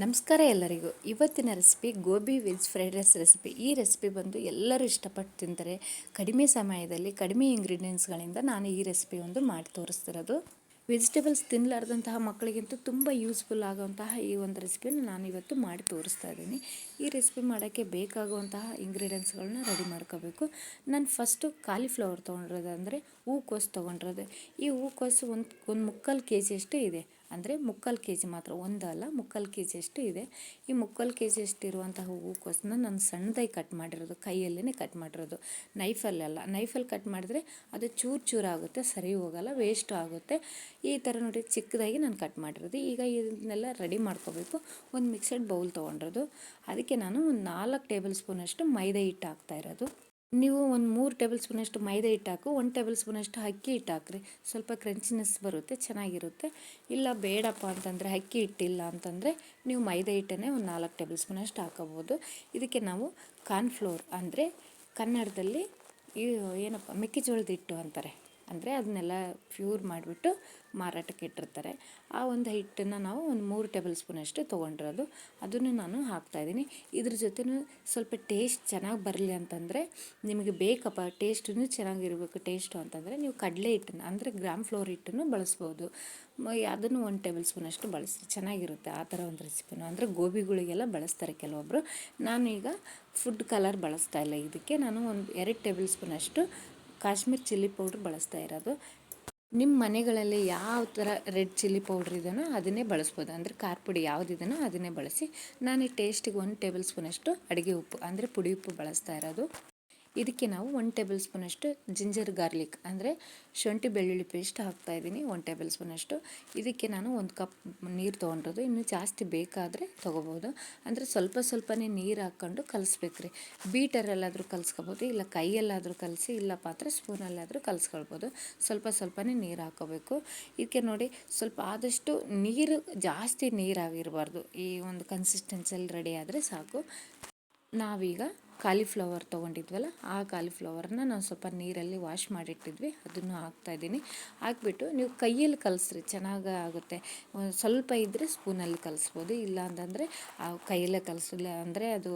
ನಮಸ್ಕಾರ ಎಲ್ಲರಿಗೂ. ಇವತ್ತಿನ recipe gobi veg fried rice recipe ಈ ರೆಸಿಪಿ ಬಂದು ಎಲ್ಲರೂ ಇಷ್ಟಪಟ್ಟು ತಿಂತಾರೆ. ಕಡಿಮೆ ಸಮಯದಲ್ಲಿ ಕಡಿಮೆ ಇಂಗ್ರೀಡಿಯೆಂಟ್ಸ್ಗಳಿಂದ ನಾನು ಈ ರೆಸಿಪಿ ಒಂದು ಮಾಡಿ ತೋರಿಸ್ತಿರೋದು. ವೆಜಿಟೇಬಲ್ಸ್ ತಿನ್ನಲಾರ್ದಂತಹ ಮಕ್ಕಳಿಗಂತೂ ತುಂಬ ಯೂಸ್ಫುಲ್ ಆಗುವಂತಹ ಈ ಒಂದು ರೆಸಿಪಿನ ನಾನು ಇವತ್ತು ಮಾಡಿ ತೋರಿಸ್ತಾ ಇದ್ದೀನಿ. ಈ ರೆಸಿಪಿ ಮಾಡೋಕ್ಕೆ ಬೇಕಾಗುವಂತಹ ಇಂಗ್ರೀಡಿಯೆಂಟ್ಸ್ಗಳನ್ನ ರೆಡಿ ಮಾಡ್ಕೋಬೇಕು. ನಾನು ಫಸ್ಟು ಕಾಲಿಫ್ಲವರ್ ತೊಗೊಂಡಿರೋದು ಅಂದರೆ ಹೂಕೋಸು ತೊಗೊಂಡಿರೋದು. ಈ ಹೂಕೋಸು ಒಂದು ಒಂದು ಮುಕ್ಕಾಲು ಕೆ ಜಿಯಷ್ಟು ಇದೆ. ಅಂದರೆ ಮುಕ್ಕಾಲು ಕೆ ಜಿ ಮಾತ್ರ ಒಂದಲ್ಲ ಮುಕ್ಕಾಲು ಕೆ ಜಿ ಅಷ್ಟು ಇದೆ. ಈ ಮುಕ್ಕಾಲು ಕೆ ಜಿಯಷ್ಟು ಇರುವಂತಹ ಹೂಕೋಸನ್ನ ನಾನು ಸಣ್ಣದಾಗಿ ಕಟ್ ಮಾಡಿರೋದು ಕೈಯಲ್ಲೇ ಕಟ್ ಮಾಡಿರೋದು. ನೈಫಲ್ಲೆಲ್ಲ ನೈಫಲ್ಲಿ ಕಟ್ ಮಾಡಿದ್ರೆ ಅದು ಚೂರು ಚೂರು ಆಗುತ್ತೆ, ಸರಿ ಹೋಗಲ್ಲ ವೇಸ್ಟು ಆಗುತ್ತೆ. ಈ ಥರ ನೋಡಿ ಚಿಕ್ಕದಾಗಿ ನಾನು ಕಟ್ ಮಾಡಿರೋದು. ಈಗ ಇದನ್ನೆಲ್ಲ ರೆಡಿ ಮಾಡ್ಕೋಬೇಕು. ಒಂದು ಮಿಕ್ಸಡ್ ಬೌಲ್ ತೊಗೊಂಡಿರೋದು. ಅದಕ್ಕೆ ನಾನು ಒಂದು ನಾಲ್ಕು ಟೇಬಲ್ ಸ್ಪೂನಷ್ಟು ಮೈದಾ ಹಿಟ್ಟು ಹಾಕ್ತಾ ಇರೋದು. ನೀವು ಒಂದು ಮೂರು ಟೇಬಲ್ ಸ್ಪೂನಷ್ಟು ಮೈದಾ ಹಿಟ್ಟು ಹಾಕು ಒಂದು ಟೇಬಲ್ ಸ್ಪೂನಷ್ಟು ಅಕ್ಕಿ ಹಿಟ್ಟು ಹಾಕ್ರಿ ಸ್ವಲ್ಪ ಕ್ರಂಚಿನೆಸ್ ಬರುತ್ತೆ, ಚೆನ್ನಾಗಿರುತ್ತೆ. ಇಲ್ಲ ಬೇಡಪ್ಪ ಅಂತಂದರೆ ಅಕ್ಕಿ ಹಿಟ್ಟಿಲ್ಲ ಅಂತಂದರೆ ನೀವು ಮೈದಾ ಹಿಟ್ಟನ್ನೇ ಒಂದು ನಾಲ್ಕು ಟೇಬಲ್ ಸ್ಪೂನಷ್ಟು ಹಾಕೋಬೋದು. ಇದಕ್ಕೆ ನಾವು ಕಾರ್ನ್ಫ್ಲೋರ್ ಅಂದರೆ ಕನ್ನಡದಲ್ಲಿ ಏನಪ್ಪ, ಮೆಕ್ಕೆಜೋಳದ ಹಿಟ್ಟು ಅಂತಾರೆ. ಅಂದರೆ ಅದನ್ನೆಲ್ಲ ಪ್ಯೂರ್ ಮಾಡಿಬಿಟ್ಟು ಮಾರಾಟಕ್ಕೆ ಇಟ್ಟಿರ್ತಾರೆ. ಆ ಒಂದು ಹಿಟ್ಟನ್ನು ನಾವು ಒಂದು ಮೂರು ಟೇಬಲ್ ಸ್ಪೂನಷ್ಟು ತೊಗೊಂಡಿರೋದು. ಅದನ್ನು ನಾನು ಹಾಕ್ತಾಯಿದ್ದೀನಿ ಇದ್ರ ಜೊತೆ ಸ್ವಲ್ಪ ಟೇಸ್ಟ್ ಚೆನ್ನಾಗಿ ಬರಲಿ ಅಂತಂದರೆ ನಿಮಗೆ ಬೇಕಪ್ಪ ಟೇಸ್ಟೂ ಚೆನ್ನಾಗಿರಬೇಕು, ಟೇಸ್ಟು ಅಂತಂದರೆ ನೀವು ಕಡಲೆ ಹಿಟ್ಟನ್ನು ಅಂದರೆ ಗ್ರಾಮ್ ಫ್ಲೋರ್ ಹಿಟ್ಟನ್ನು ಬಳಸ್ಬೋದು. ಅದನ್ನು ಒಂದು ಟೇಬಲ್ ಸ್ಪೂನಷ್ಟು ಬಳಸಿ ಚೆನ್ನಾಗಿರುತ್ತೆ ಆ ಥರ ಒಂದು ರೆಸಿಪಿನೂ. ಅಂದರೆ ಗೋಬಿಗಳಿಗೆಲ್ಲ ಬಳಸ್ತಾರೆ ಕೆಲವೊಬ್ಬರು ನಾನು ಈಗ ಫುಡ್ ಕಲರ್ ಬಳಸ್ತಾ ಇಲ್ಲ. ಇದಕ್ಕೆ ನಾನು ಒಂದು ಎರಡು ಟೇಬಲ್ ಸ್ಪೂನಷ್ಟು ಕಾಶ್ಮೀರ್ ಚಿಲ್ಲಿ ಪೌಡ್ರ್ ಬಳಸ್ತಾ ಇರೋದು. ನಿಮ್ಮ ಮನೆಗಳಲ್ಲಿ ಯಾವ ಥರ ರೆಡ್ ಚಿಲ್ಲಿ ಪೌಡ್ರ್ ಇದೆಯೋ ಅದನ್ನೇ ಬಳಸ್ಬೋದು. ಅಂದರೆ ಖಾರ ಪುಡಿ ಯಾವುದಿದೆಯೋ ಅದನ್ನೇ ಬಳಸಿ. ನಾನು ಟೇಸ್ಟಿಗೆ ಒಂದು ಟೇಬಲ್ ಸ್ಪೂನಷ್ಟು ಅಡುಗೆ ಉಪ್ಪು, ಅಂದರೆ ಪುಡಿ ಉಪ್ಪು ಬಳಸ್ತಾ ಇರೋದು. ಇದಕ್ಕೆ ನಾವು ಒನ್ ಟೇಬಲ್ ಸ್ಪೂನಷ್ಟು ಜಿಂಜರ್ ಗಾರ್ಲಿಕ್ ಅಂದರೆ ಶುಂಠಿ ಬೆಳ್ಳುಳ್ಳಿ ಪೇಸ್ಟ್ ಹಾಕ್ತಾ ಇದ್ದೀನಿ ಒನ್ ಟೇಬಲ್ ಸ್ಪೂನಷ್ಟು ಇದಕ್ಕೆ ನಾನು ಒಂದು ಕಪ್ ನೀರು ತೊಗೊಂಡಿರೋದು. ಇನ್ನು ಜಾಸ್ತಿ ಬೇಕಾದರೆ ತೊಗೋಬೋದು ಅಂದರೆ ಸ್ವಲ್ಪ ಸ್ವಲ್ಪನೇ ನೀರು ಹಾಕ್ಕೊಂಡು ಕಲಿಸ್ಬೇಕ್ರಿ. ಬೀಟರಲ್ಲಾದರೂ ಕಲಿಸ್ಕೋಬೋದು, ಇಲ್ಲ ಕೈಯಲ್ಲಾದರೂ ಕಲಸಿ, ಇಲ್ಲ ಪಾತ್ರೆ ಸ್ಪೂನಲ್ಲಾದರೂ ಕಲಿಸ್ಕೊಳ್ಬೋದು. ಸ್ವಲ್ಪ ಸ್ವಲ್ಪನೇ ನೀರು ಹಾಕೋಬೇಕು. ಇದಕ್ಕೆ ನೋಡಿ ಸ್ವಲ್ಪ ಆದಷ್ಟು ನೀರು, ಜಾಸ್ತಿ ನೀರಾಗಿರಬಾರ್ದು ಈ ಒಂದು ಕನ್ಸಿಸ್ಟೆನ್ಸಿಯಲ್ಲಿ ರೆಡಿ ಆದರೆ ಸಾಕು. ನಾವೀಗ ಕಾಲಿಫ್ಲವರ್ ತೊಗೊಂಡಿದ್ವಲ್ಲ, ಆ ಕಾಲಿಫ್ಲವರ್ನ ನಾವು ಸ್ವಲ್ಪ ನೀರಲ್ಲಿ ವಾಶ್ ಮಾಡಿಟ್ಟಿದ್ವಿ, ಅದನ್ನು ಹಾಕ್ತಾಯಿದ್ದೀನಿ ಹಾಕ್ಬಿಟ್ಟು ನೀವು ಕೈಯಲ್ಲಿ ಕಲಸ್ರಿ, ಚೆನ್ನಾಗಿ ಆಗುತ್ತೆ. ಸ್ವಲ್ಪ ಇದ್ದರೆ ಸ್ಪೂನಲ್ಲಿ ಕಲಿಸ್ಬೋದು ಇಲ್ಲ ಅಂತಂದರೆ ಆ ಕೈಯಲ್ಲೇ ಕಲಿಸಿಲ್ಲ ಅಂದರೆ ಅದು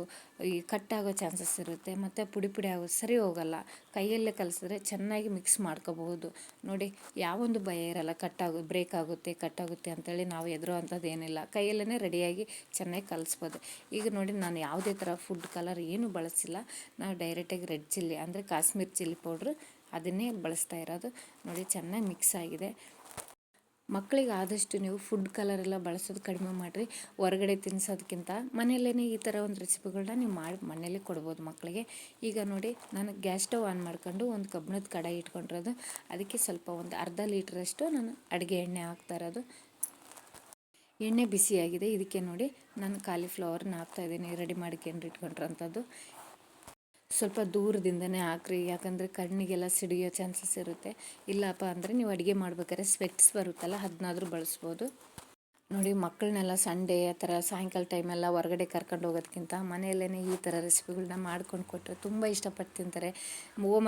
ಈ ಕಟ್ಟಾಗೋ ಚಾನ್ಸಸ್ ಇರುತ್ತೆ, ಮತ್ತು ಪುಡಿ ಪುಡಿ ಆಗೋ ಸರಿ ಹೋಗಲ್ಲ. ಕೈಯಲ್ಲೇ ಕಲಿಸಿದ್ರೆ ಚೆನ್ನಾಗಿ ಮಿಕ್ಸ್ ಮಾಡ್ಕೋಬಹುದು. ನೋಡಿ, ಯಾವೊಂದು ಭಯ ಇರಲ್ಲ, ಕಟ್ಟಾಗೋ ಬ್ರೇಕ್ ಆಗುತ್ತೆ, ಕಟ್ಟಾಗುತ್ತೆ ಅಂತೇಳಿ ನಾವು ಎದುರೋ ಅಂಥದ್ದು ಏನಿಲ್ಲ. ಕೈಯಲ್ಲೇ ರೆಡಿಯಾಗಿ ಚೆನ್ನಾಗಿ ಕಲಿಸ್ಬೋದು. ಈಗ ನೋಡಿ, ನಾನು ಯಾವುದೇ ಥರ ಫುಡ್ ಕಲರ್ ಏನು ಬಳಸಿಲ್ಲ. ನಾವು ಡೈರೆಕ್ಟಾಗಿ ರೆಡ್ ಚಿಲ್ಲಿ ಅಂದರೆ ಕಾಶ್ಮೀರ್ ಚಿಲ್ಲಿ ಪೌಡ್ರ್ ಅದನ್ನೇ ಬಳಸ್ತಾ ಇರೋದು. ನೋಡಿ, ಚೆನ್ನಾಗಿ ಮಿಕ್ಸ್ ಆಗಿದೆ. ಮಕ್ಕಳಿಗೆ ಆದಷ್ಟು ನೀವು ಫುಡ್ ಕಲರ್ ಎಲ್ಲ ಬಳಸೋದು ಕಡಿಮೆ ಮಾಡಿರಿ. ಹೊರಗಡೆ ತಿನ್ನಿಸೋದಕ್ಕಿಂತ ಮನೆಯಲ್ಲೇ ಈ ಥರ ಒಂದು ರೆಸಿಪಿಗಳನ್ನ ನೀವು ಮಾಡಿ ಮನೆಯಲ್ಲೇ ಕೊಡ್ಬೋದು ಮಕ್ಕಳಿಗೆ. ಈಗ ನೋಡಿ, ನಾನು ಗ್ಯಾಸ್ ಸ್ಟವ್ ಆನ್ ಮಾಡ್ಕೊಂಡು ಒಂದು ಕಬ್ಬಿಣದ ಕಡಾಯಿ ಇಟ್ಕೊಂಡಿರೋದು. ಅದಕ್ಕೆ ಸ್ವಲ್ಪ ಒಂದು ಅರ್ಧ ಲೀಟ್ರಷ್ಟು ನಾನು ಅಡುಗೆ ಎಣ್ಣೆ ಹಾಕ್ತಾ ಇರೋದು. ಎಣ್ಣೆ ಬಿಸಿಯಾಗಿದೆ. ಇದಕ್ಕೆ ನೋಡಿ ನಾನು ಕಾಲಿಫ್ಲವರ್ನ ಹಾಕ್ತಾಯಿದ್ದೀನಿ ರೆಡಿ ಮಾಡ್ಕೊಂಡು ಇಟ್ಕೊಂಡಿರೋಂಥದ್ದು. ಸ್ವಲ್ಪ ದೂರದಿಂದನೇ ಹಾಕ್ರಿ, ಯಾಕಂದರೆ ಕಣ್ಣಿಗೆಲ್ಲ ಸಿಡಿಯೋ ಚಾನ್ಸಸ್ ಇರುತ್ತೆ. ಇಲ್ಲಪ್ಪ ಅಂದರೆ ನೀವು ಅಡುಗೆ ಮಾಡ್ಬೇಕಾದ್ರೆ ಸ್ವೆಟ್ಸ್ ಬರುತ್ತಲ್ಲ ಅದನ್ನಾದ್ರೂ ಬಳಸ್ಬೋದು. ನೋಡಿ, ಮಕ್ಕಳನ್ನೆಲ್ಲ ಸಂಡೇ ಆ ಥರ ಸಾಯಂಕಾಲ ಟೈಮೆಲ್ಲ ಹೊರಗಡೆ ಕರ್ಕೊಂಡು ಹೋಗೋದಕ್ಕಿಂತ ಮನೆಯಲ್ಲೇ ಈ ಥರ ರೆಸಿಪಿಗಳನ್ನ ಮಾಡ್ಕೊಂಡು ಕೊಟ್ಟರೆ ತುಂಬ ಇಷ್ಟಪಟ್ಟು ತಿಂತಾರೆ.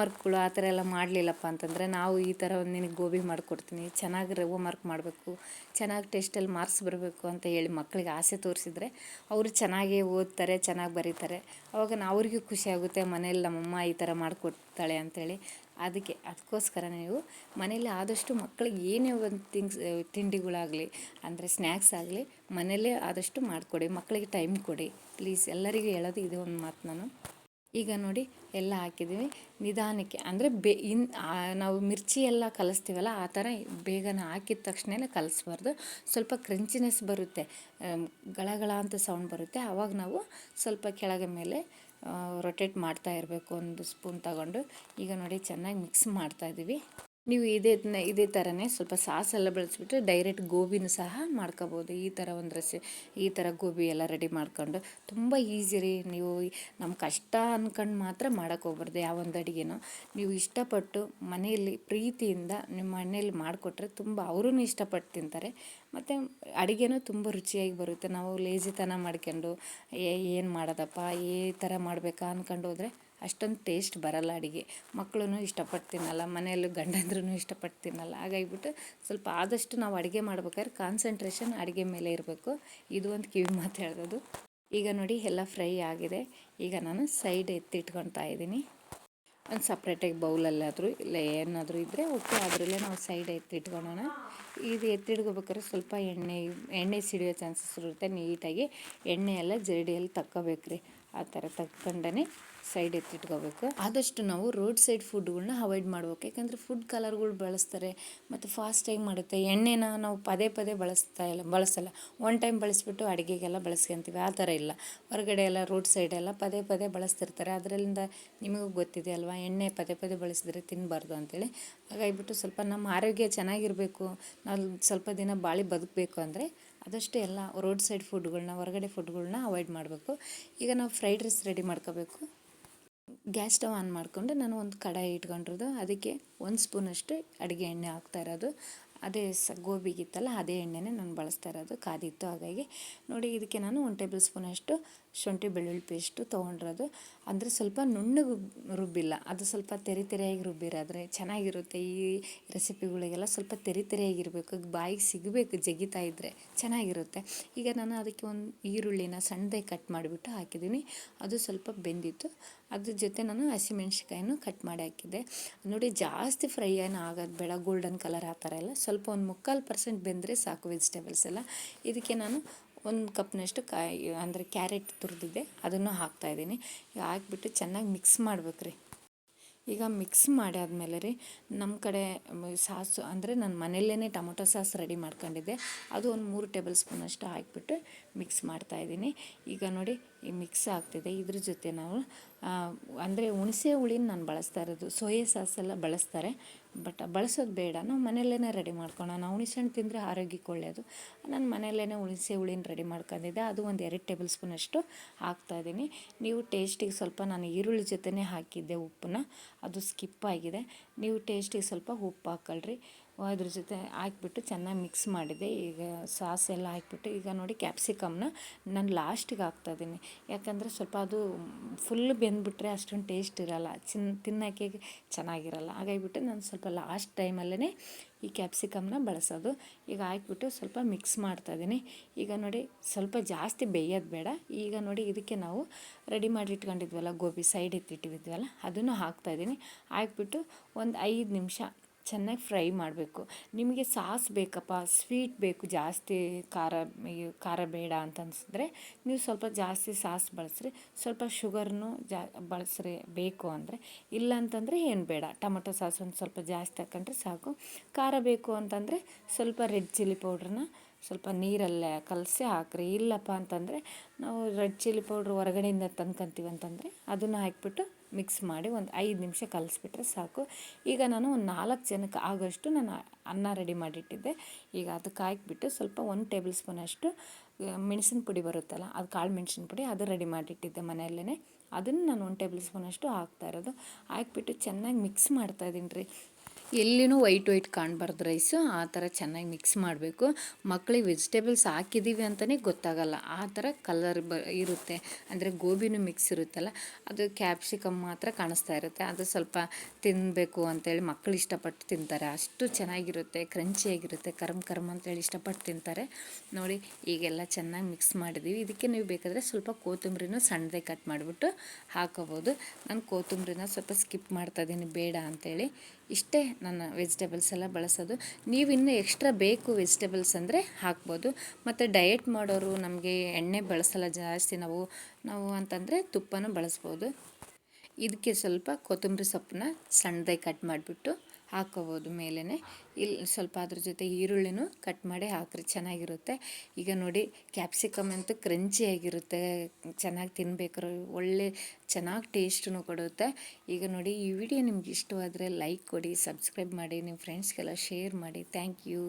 ವರ್ಕ್ಗಳು ಆ ಥರ ಎಲ್ಲ ಮಾಡಲಿಲ್ಲಪ್ಪ ಅಂತಂದರೆ ನಾವು ಈ ಥರ ಒಂದು ನಿನಗೆ ಗೋಬಿ ಮಾಡಿಕೊಡ್ತೀನಿ, ಚೆನ್ನಾಗಿ ವರ್ಕ್ ಮಾಡಬೇಕು, ಚೆನ್ನಾಗಿ ಟೆಸ್ಟಲ್ಲಿ ಮಾರ್ಕ್ಸ್ ಬರಬೇಕು ಅಂತ ಹೇಳಿ ಮಕ್ಕಳಿಗೆ ಆಸೆ ತೋರಿಸಿದ್ರೆ ಅವರು ಚೆನ್ನಾಗಿ ಓದ್ತಾರೆ, ಚೆನ್ನಾಗಿ ಬರೀತಾರೆ. ಅವಾಗ ಅವ್ರಿಗೂ ಖುಷಿ ಆಗುತ್ತೆ ಮನೇಲಿ ನಮ್ಮಮ್ಮ ಈ ಥರ ಮಾಡಿಕೊಡ್ತಾಳೆ ಅಂಥೇಳಿ ಅದಕ್ಕೆ ಅದಕ್ಕೋಸ್ಕರ ನೀವು ಮನೇಲಿ ಆದಷ್ಟು ಮಕ್ಕಳಿಗೆ ಏನೇ ಒಂದು ಥಿಂಗ್ಸ್ ತಿಂಡಿಗಳಾಗಲಿ ಅಂದರೆ ಸ್ನ್ಯಾಕ್ಸ್ ಆಗಲಿ ಮನೇಲೇ ಆದಷ್ಟು ಮಾಡಿಕೊಡಿ, ಮಕ್ಕಳಿಗೆ ಟೈಮ್ ಕೊಡಿ. ಪ್ಲೀಸ್ ಎಲ್ಲರಿಗೂ ಹೇಳೋದು ಇದು ಒಂದು ಮಾತು ನಾನು. ಈಗ ನೋಡಿ, ಎಲ್ಲ ಹಾಕಿದ್ದೀವಿ. ನಿಧಾನಕ್ಕೆ ಅಂದರೆ ಬೇ ಇನ್ ನಾವು ಮಿರ್ಚಿ ಎಲ್ಲ ಕಲಿಸ್ತೀವಲ್ಲ, ಆ ಥರ ಬೇಗನೆ ಹಾಕಿದ ತಕ್ಷಣ ಕಲಿಸ್ಬಾರ್ದು. ಸ್ವಲ್ಪ ಕ್ರಂಚಿನೆಸ್ ಬರುತ್ತೆ ಗಳಗಳ ಅಂತ ಸೌಂಡ್ ಬರುತ್ತೆ. ಆವಾಗ ನಾವು ಸ್ವಲ್ಪ ಕೆಳಗೆ ಮೇಲೆ ರೊಟೇಟ್ ಮಾಡ್ತಾ ಇರಬೇಕು ಒಂದು ಸ್ಪೂನ್ ತಗೊಂಡು. ಈಗ ನೋಡಿ ಚೆನ್ನಾಗಿ ಮಿಕ್ಸ್ ಮಾಡ್ತಾ ಇದ್ದೀವಿ. ನೀವು ಇದೇ ಇದೇ ಥರನೇ ಸ್ವಲ್ಪ ಸಾಸೆಲ್ಲ ಬೆಳೆಸ್ಬಿಟ್ಟು ಡೈರೆಕ್ಟ್ ಗೋಬಿನೂ ಸಹ ಮಾಡ್ಕೋಬೋದು. ಈ ಥರ ಒಂದು ರೆಸಿ, ಈ ಥರ ಗೋಬಿ ಎಲ್ಲ ರೆಡಿ ಮಾಡ್ಕೊಂಡು ತುಂಬ ಈಸಿ ರೀ. ನೀವು ನಮ್ಮ ಕಷ್ಟ ಅಂದ್ಕೊಂಡು ಮಾತ್ರ ಮಾಡೋಕ್ಕೆ ಹೋಗ್ಬಾರ್ದು ಯಾವೊಂದು ಅಡುಗೆನೂ. ನೀವು ಇಷ್ಟಪಟ್ಟು ಮನೆಯಲ್ಲಿ ಪ್ರೀತಿಯಿಂದ ನಿಮ್ಮ ಮನೆಯಲ್ಲಿ ಮಾಡಿಕೊಟ್ರೆ ತುಂಬ ಅವರೂ ಇಷ್ಟಪಟ್ಟು ತಿಂತಾರೆ. ಮತ್ತು ಅಡುಗೆನೂ ತುಂಬ ರುಚಿಯಾಗಿ ಬರುತ್ತೆ. ನಾವು ಲೇಜಿತನ ಮಾಡ್ಕೊಂಡು ಏನು ಮಾಡೋದಪ್ಪ? ಈ ಥರ ಮಾಡಬೇಕಾ? ಅಂದ್ಕೊಂಡು ಹೋದರೆ ಅಷ್ಟೊಂದು ಟೇಸ್ಟ್ ಬರಲ್ಲ ಅಡುಗೆ. ಮಕ್ಕಳೂ ಇಷ್ಟಪಟ್ಟು ತಿನ್ನಲ್ಲ, ಮನೆಯಲ್ಲೂ ಗಂಡಂದ್ರೂ ಇಷ್ಟಪಟ್ಟು ತಿನ್ನಲ್ಲ. ಹಾಗಾಗಿಬಿಟ್ಟು ಸ್ವಲ್ಪ ಆದಷ್ಟು ನಾವು ಅಡುಗೆ ಮಾಡ್ಬೇಕಾದ್ರೆ ಕಾನ್ಸಂಟ್ರೇಷನ್ ಅಡುಗೆ ಮೇಲೆ ಇರಬೇಕು. ಇದು ಒಂದು ಕಿವಿ ಮಾತು ಹೇಳೋದು ಈಗ ನೋಡಿ, ಎಲ್ಲ ಫ್ರೈ ಆಗಿದೆ. ಈಗ ನಾನು ಸೈಡ್ ಎತ್ತಿಟ್ಕೊತಾ ಇದ್ದೀನಿ. ಒಂದು ಸಪ್ರೇಟಾಗಿ ಬೌಲಲ್ಲಾದರೂ ಇಲ್ಲ ಏನಾದರೂ ಇದ್ದರೆ ಉಪ್ಪು ಅದರಲ್ಲೇ ನಾವು ಸೈಡ್ ಎತ್ತಿಟ್ಕೊಳ್ಳೋಣ ಇದು ಎತ್ತಿಡ್ಕೋಬೇಕಾದ್ರೆ ಸ್ವಲ್ಪ ಎಣ್ಣೆ ಎಣ್ಣೆ ಸಿಡಿಯೋ ಚಾನ್ಸಸ್ ಇರುತ್ತೆ. ನೀಟಾಗಿ ಎಣ್ಣೆ ಎಲ್ಲ ಜರಡಿಯಲ್ಲಿ ತಕ್ಕೋಬೇಕ್ರಿ. ಆ ಥರ ತಕ್ಕೊಂಡೇ ಸೈಡ್ ಎತ್ತಿಟ್ಕೋಬೇಕು ಆದಷ್ಟು ನಾವು ರೋಡ್ ಸೈಡ್ ಫುಡ್ಗಳನ್ನ ಅವಾಯ್ಡ್ ಮಾಡ್ಬೇಕು. ಯಾಕಂದರೆ ಫುಡ್ ಕಲರ್ಗಳು ಬಳಸ್ತಾರೆ, ಮತ್ತು ಫಾಸ್ಟಾಗಿ ಮಾಡುತ್ತೆ. ಎಣ್ಣೆನ ನಾವು ಪದೇ ಪದೇ ಬಳಸ್ತಾ ಇಲ್ಲ, ಬಳಸಲ್ಲ. ಒನ್ ಟೈಮ್ ಬಳಸಿಬಿಟ್ಟು ಅಡುಗೆಗೆಲ್ಲ ಬಳಸ್ಕೊಂತೀವಿ. ಆ ಥರ ಇಲ್ಲ. ಹೊರಗಡೆ ಎಲ್ಲ ರೋಡ್ ಸೈಡ್ ಎಲ್ಲ ಪದೇ ಪದೇ ಬಳಸ್ತಿರ್ತಾರೆ. ಅದರಿಂದ ನಿಮಗೂ ಗೊತ್ತಿದೆ ಅಲ್ವಾ? ಎಣ್ಣೆ ಪದೇ ಪದೇ ಬಳಸಿದ್ರೆ ತಿನ್ನಬಾರ್ದು ಅಂತೇಳಿ. ಹಾಗಾಗಿಬಿಟ್ಟು ಸ್ವಲ್ಪ ನಮ್ಮ ಆರೋಗ್ಯ ಚೆನ್ನಾಗಿರಬೇಕು. ನಾವು ಸ್ವಲ್ಪ ದಿನ ಬಾಳಿ ಬದುಕಬೇಕು ಅಂದರೆ ಅದಷ್ಟೇ ಎಲ್ಲ ರೋಡ್ ಸೈಡ್ ಫುಡ್ಗಳನ್ನ ಹೊರಗಡೆ ಫುಡ್ಗಳನ್ನ ಅವಾಯ್ಡ್ ಮಾಡಬೇಕು. ಈಗ ನಾವು ಫ್ರೈಡ್ ರೈಸ್ ರೆಡಿ ಮಾಡ್ಕೋಬೇಕು. ಗ್ಯಾಸ್ ಸ್ಟವ್ ಆನ್ ಮಾಡಿಕೊಂಡು ನಾನು ಒಂದು ಕಡಾಯಿ ಇಟ್ಕೊಂಡಿರೋದು. ಅದಕ್ಕೆ ಒಂದು ಸ್ಪೂನಷ್ಟು ಅಡುಗೆ ಎಣ್ಣೆ ಹಾಕ್ತಾ ಇರೋದು. ಅದೇ ಸ ಗೋಬಿಗಿತ್ತಲ್ಲ, ಅದೇ ಎಣ್ಣೆನೇ ನಾನು ಬಳಸ್ತಾ ಇರೋದು, ಕಾದಿತ್ತು ಹಾಗಾಗಿ. ನೋಡಿ, ಇದಕ್ಕೆ ನಾನು ಒಂದು ಟೇಬಲ್ ಸ್ಪೂನಷ್ಟು ಶುಂಠಿ ಬೆಳ್ಳುಳ್ಳಿ ಪೇಸ್ಟು ತೊಗೊಂಡಿರೋದು. ಅಂದರೆ ಸ್ವಲ್ಪ ನುಣ್ಣಗೆ ರುಬ್ಬಿಲ್ಲ. ಅದು ಸ್ವಲ್ಪ ತೆರೆ ತೆರೆಯಾಗಿ ರುಬ್ಬಿರಾದರೆ ಚೆನ್ನಾಗಿರುತ್ತೆ. ಈ ರೆಸಿಪಿಗಳಿಗೆಲ್ಲ ಸ್ವಲ್ಪ ತೆರೆ ತೆರೆಯಾಗಿರಬೇಕು. ಬಾಯಿಗೆ ಸಿಗಬೇಕು, ಜಗಿತಾ ಇದ್ದರೆ ಚೆನ್ನಾಗಿರುತ್ತೆ. ಈಗ ನಾನು ಅದಕ್ಕೆ ಒಂದು ಈರುಳ್ಳಿನ ಸಣ್ಣದಾಗಿ ಕಟ್ ಮಾಡಿಬಿಟ್ಟು ಹಾಕಿದ್ದೀನಿ. ಅದು ಸ್ವಲ್ಪ ಬೆಂದಿತ್ತು. ಅದ್ರ ಜೊತೆ ನಾನು ಹಸಿಮೆಣ್ಸಿಕಾಯನ್ನು ಕಟ್ ಮಾಡಿ ಹಾಕಿದ್ದೆ. ನೋಡಿ, ಜಾಸ್ತಿ ಫ್ರೈ ಏನು ಆಗೋದು ಬೇಡ ಗೋಲ್ಡನ್ ಕಲರ್ ಆ ಥರ ಎಲ್ಲ. ಸ್ವಲ್ಪ ಒಂದು ಮುಕ್ಕಾಲು ಪರ್ಸೆಂಟ್ ಬೆಂದರೆ ಸಾಕು ವೆಜಿಟೇಬಲ್ಸ್ ಎಲ್ಲ. ಇದಕ್ಕೆ ನಾನು ಒಂದು ಕಪ್ನಷ್ಟು ಕಾಯಿ, ಅಂದರೆ ಕ್ಯಾರೆಟ್ ತುರಿದಿದ್ದೆ. ಅದನ್ನು ಹಾಕ್ತಾಯಿದ್ದೀನಿ ಹಾಕ್ಬಿಟ್ಟು ಚೆನ್ನಾಗಿ ಮಿಕ್ಸ್ ಮಾಡ್ಬೇಕು ರೀ ಈಗ ಮಿಕ್ಸ್ ಮಾಡಿ ಆದಮೇಲೆ ರೀ ನಮ್ಮ ಕಡೆ ಸಾಸು ಅಂದರೆ ನಾನು ಮನೆಯಲ್ಲೇ ಟೊಮೊಟೊ ಸಾಸ್ ರೆಡಿ ಮಾಡ್ಕೊಂಡಿದ್ದೆ. ಅದು ಒಂದು ಮೂರು ಟೇಬಲ್ ಸ್ಪೂನ್ ಅಷ್ಟು ಹಾಕಿಬಿಟ್ಟು ಮಿಕ್ಸ್ ಮಾಡ್ತಾಯಿದ್ದೀನಿ ಈಗ ನೋಡಿ ಈ ಮಿಕ್ಸ್ ಆಗ್ತಿದೆ. ಇದ್ರ ಜೊತೆ ನಾವು ಅಂದರೆ ಹುಣಸೆ ಹುಳಿನ ನಾನು ಬಳಸ್ತಾ ಇರೋದು. ಸೋಯಾ ಸಾಸ್ ಎಲ್ಲ ಬಳಸ್ತಾರೆ. ಬಟ್ ಬಳಸೋದು ಬೇಡ. ನಾವು ಮನೆಯಲ್ಲೇ ರೆಡಿ ಮಾಡ್ಕೊಳ್ಳೋಣ ನಾವು ಹುಣಸೆ ಹಣ್ಣು ತಿಂದರೆ ಆರೋಗ್ಯಕ್ಕೆ ಒಳ್ಳೆಯದು ನಾನು ಮನೆಯಲ್ಲೇ ಹುಣಸೆ ಹುಳಿನ ರೆಡಿ ಮಾಡ್ಕೊಂಡಿದ್ದೆ ಅದು ಒಂದು ಎರಡು ಟೇಬಲ್ ಸ್ಪೂನಷ್ಟು ಹಾಕ್ತಾಯಿದ್ದೀನಿ ನೀವು ಟೇಸ್ಟಿಗೆ ಸ್ವಲ್ಪ ನಾನು ಈರುಳ್ಳಿ ಜೊತೆನೇ ಹಾಕಿದ್ದೆ ಉಪ್ಪನ್ನ. ಅದು ಸ್ಕಿಪ್ ಆಗಿದೆ. ನೀವು ಟೇಸ್ಟಿಗೆ ಸ್ವಲ್ಪ ಉಪ್ಪು ಹಾಕೊಳ್ರಿ. ಅದ್ರ ಜೊತೆ ಹಾಕ್ಬಿಟ್ಟು ಚೆನ್ನಾಗಿ ಮಿಕ್ಸ್ ಮಾಡಿದೆ. ಈಗ ಸಾಸ್ ಎಲ್ಲ ಹಾಕ್ಬಿಟ್ಟು ಈಗ ನೋಡಿ ಕ್ಯಾಪ್ಸಿಕಮ್ನ ನಾನು ಲಾಸ್ಟಿಗೆ ಹಾಕ್ತಾಯಿದ್ದೀನಿ ಯಾಕಂದರೆ ಸ್ವಲ್ಪ ಅದು ಫುಲ್ ಬೆಂದ್ಬಿಟ್ರೆ ಅಷ್ಟೊಂದು ಟೇಸ್ಟ್ ಇರೋಲ್ಲ. ಚಿನ್ ತಿನ್ನೋಕ್ಕೆ ಚೆನ್ನಾಗಿರಲ್ಲ. ಹಾಗಾಗಿಬಿಟ್ಟು ನಾನು ಸ್ವಲ್ಪ ಲಾಸ್ಟ್ ಟೈಮಲ್ಲೇ ಈ ಕ್ಯಾಪ್ಸಿಕಮ್ನ ಬಳಸೋದು. ಈಗ ಹಾಕ್ಬಿಟ್ಟು ಸ್ವಲ್ಪ ಮಿಕ್ಸ್ ಮಾಡ್ತಾಯಿದ್ದೀನಿ ಈಗ ನೋಡಿ, ಸ್ವಲ್ಪ ಜಾಸ್ತಿ ಬೇಯೋದು ಬೇಡ. ಈಗ ನೋಡಿ, ಇದಕ್ಕೆ ನಾವು ರೆಡಿ ಮಾಡಿ ಇಟ್ಕೊಂಡಿದ್ವಲ್ಲ, ಗೋಬಿ ಸೈಡ್ ಎತ್ತಿಟ್ಟಿದ್ವಲ್ಲ ಅದನ್ನು ಹಾಕ್ತಾಯಿದ್ದೀನಿ ಹಾಕ್ಬಿಟ್ಟು ಒಂದು ಐದು ನಿಮಿಷ ಚೆನ್ನಾಗಿ ಫ್ರೈ ಮಾಡಬೇಕು. ನಿಮಗೆ ಸಾಸ್ ಬೇಕಪ್ಪ, ಸ್ವೀಟ್ ಬೇಕು, ಜಾಸ್ತಿ ಖಾರ ಖಾರ ಬೇಡ ಅಂತ ಅನಿಸಿದ್ರೆ ನೀವು ಸ್ವಲ್ಪ ಜಾಸ್ತಿ ಸಾಸ್ ಬಳಸ್ರಿ. ಸ್ವಲ್ಪ ಶುಗರ್ನು ಜಾ, ಬಳಸ್ರಿ, ಬೇಕು ಅಂದರೆ. ಇಲ್ಲ ಅಂತಂದರೆ ಏನು ಬೇಡ. ಟೊಮೊಟೊ ಸಾಸ್ ಒಂದು ಸ್ವಲ್ಪ ಜಾಸ್ತಿ ಹಾಕೊಂಡ್ರೆ ಸಾಕು. ಖಾರ ಬೇಕು ಅಂತಂದರೆ ಸ್ವಲ್ಪ ರೆಡ್ ಚಿಲ್ಲಿ ಪೌಡ್ರನ್ನ ಸ್ವಲ್ಪ ನೀರಲ್ಲೇ ಕಲಸಿ ಹಾಕ್ರಿ. ಇಲ್ಲಪ್ಪ ಅಂತಂದರೆ ನಾವು ರೆಡ್ ಚಿಲ್ಲಿ ಪೌಡ್ರ್ ಹೊರಗಡೆಯಿಂದ ತಂದ್ಕೊಂತೀವಿ ಅಂತಂದರೆ ಅದನ್ನು ಹಾಕಿಬಿಟ್ಟು ಮಿಕ್ಸ್ ಮಾಡಿ ಒಂದು ಐದು ನಿಮಿಷ ಕಲಿಸ್ಬಿಟ್ರೆ ಸಾಕು. ಈಗ ನಾನು ಒಂದು ನಾಲ್ಕು ಜನಕ್ಕೆ ಆಗೋಷ್ಟು ನಾನು ಅನ್ನ ರೆಡಿ ಮಾಡಿಟ್ಟಿದ್ದೆ. ಈಗ ಅದಕ್ಕೆ ಹಾಕಿಬಿಟ್ಟು ಸ್ವಲ್ಪ ಒಂದು ಟೇಬಲ್ ಸ್ಪೂನ್ ಅಷ್ಟು ಮೆಣಸಿನ ಪುಡಿ ಬರುತ್ತಲ್ಲ, ಅದು ಕಾಳು ಮೆಣಸಿನ ಪುಡಿ ಅದು ರೆಡಿ ಮಾಡಿಟ್ಟಿದ್ದೆ ಮನೆಯಲ್ಲೇ ಅದನ್ನು ನಾನು ಒಂದು ಟೇಬಲ್ ಸ್ಪೂನಷ್ಟು ಹಾಕ್ತಾ ಇರೋದು. ಹಾಕ್ಬಿಟ್ಟು ಚೆನ್ನಾಗಿ ಮಿಕ್ಸ್ ಮಾಡ್ತಾಯಿದ್ದೀನಿ ರೀ. ಎಲ್ಲಿನೂ ವೈಟ್ ವೈಟ್ ಕಾಣಬಾರ್ದು ರೈಸು. ಆ ಥರ ಚೆನ್ನಾಗಿ ಮಿಕ್ಸ್ ಮಾಡಬೇಕು. ಮಕ್ಕಳಿಗೆ ವೆಜಿಟೇಬಲ್ಸ್ ಹಾಕಿದ್ದೀವಿ ಅಂತಲೇ ಗೊತ್ತಾಗಲ್ಲ. ಆ ಥರ ಕಲರ್ ಬ ಇರುತ್ತೆ. ಅಂದರೆ ಗೋಬಿನೂ ಮಿಕ್ಸ್ ಇರುತ್ತಲ್ಲ, ಅದು ಕ್ಯಾಪ್ಸಿಕಮ್ ಮಾತ್ರ ಕಾಣಿಸ್ತಾ ಇರುತ್ತೆ. ಅದು ಸ್ವಲ್ಪ ತಿನ್ನಬೇಕು ಅಂತೇಳಿ ಮಕ್ಕಳು ಇಷ್ಟಪಟ್ಟು ತಿಂತಾರೆ. ಅಷ್ಟು ಚೆನ್ನಾಗಿರುತ್ತೆ, ಕ್ರಂಚಿಯಾಗಿರುತ್ತೆ, ಕರಮ್ ಕರಮ್ ಅಂತೇಳಿ ಇಷ್ಟಪಟ್ಟು ತಿಂತಾರೆ. ನೋಡಿ, ಈಗೆಲ್ಲ ಚೆನ್ನಾಗಿ ಮಿಕ್ಸ್ ಮಾಡಿದ್ದೀವಿ. ಇದಕ್ಕೆ ನೀವು ಬೇಕಾದರೆ ಸ್ವಲ್ಪ ಕೊತ್ತಂಬರಿನೂ ಸಣ್ಣದೇ ಕಟ್ ಮಾಡಿಬಿಟ್ಟು ಹಾಕೋಬೋದು. ನಾನು ಕೊತ್ತಂಬರಿನ ಸ್ವಲ್ಪ ಸ್ಕಿಪ್ ಮಾಡ್ತಾಯಿದ್ದೀನಿ ಬೇಡ ಅಂತೇಳಿ. ಇಷ್ಟೇ ನನ್ನ ವೆಜಿಟೇಬಲ್ಸ್ ಎಲ್ಲ ಬಳಸೋದು. ನೀವು ಇನ್ನೂ ಎಕ್ಸ್ಟ್ರಾ ಬೇಕು ವೆಜಿಟೇಬಲ್ಸ್ ಅಂದರೆ ಹಾಕ್ಬೋದು. ಮತ್ತು ಡಯೆಟ್ ಮಾಡೋರು ನಮಗೆ ಎಣ್ಣೆ ಬಳಸಲ್ಲ ಜಾಸ್ತಿ ನಾವು ನಾವು ಅಂತಂದರೆ ತುಪ್ಪನೂ ಬಳಸ್ಬೋದು. ಇದಕ್ಕೆ ಸ್ವಲ್ಪ ಕೊತ್ತಂಬರಿ ಸೊಪ್ಪನ್ನ ಸಣ್ಣದಾಗಿ ಕಟ್ ಮಾಡಿಬಿಟ್ಟು ಹಾಕೋಬೋದು ಮೇಲೇ ಇಲ್ಲಿ ಸ್ವಲ್ಪ ಅದ್ರ ಜೊತೆ ಈರುಳ್ಳಿನೂ ಕಟ್ ಮಾಡಿ ಹಾಕ್ರಿ, ಚೆನ್ನಾಗಿರುತ್ತೆ. ಈಗ ನೋಡಿ ಕ್ಯಾಪ್ಸಿಕಮ್ ಅಂತೂ ಕ್ರಂಚಿಯಾಗಿರುತ್ತೆ ಚೆನ್ನಾಗಿ ತಿನ್ನಬೇಕು ಒಳ್ಳೆ ಚೆನ್ನಾಗಿ ಟೇಸ್ಟನ್ನು ಕೊಡುತ್ತೆ. ಈಗ ನೋಡಿ, ಈ ವಿಡಿಯೋ ನಿಮ್ಗೆ ಇಷ್ಟವಾದರೆ ಲೈಕ್ ಕೊಡಿ ಸಬ್ಸ್ಕ್ರೈಬ್ ಮಾಡಿ ನಿಮ್ಮ ಫ್ರೆಂಡ್ಸ್ಗೆಲ್ಲ ಶೇರ್ ಮಾಡಿ. Thank you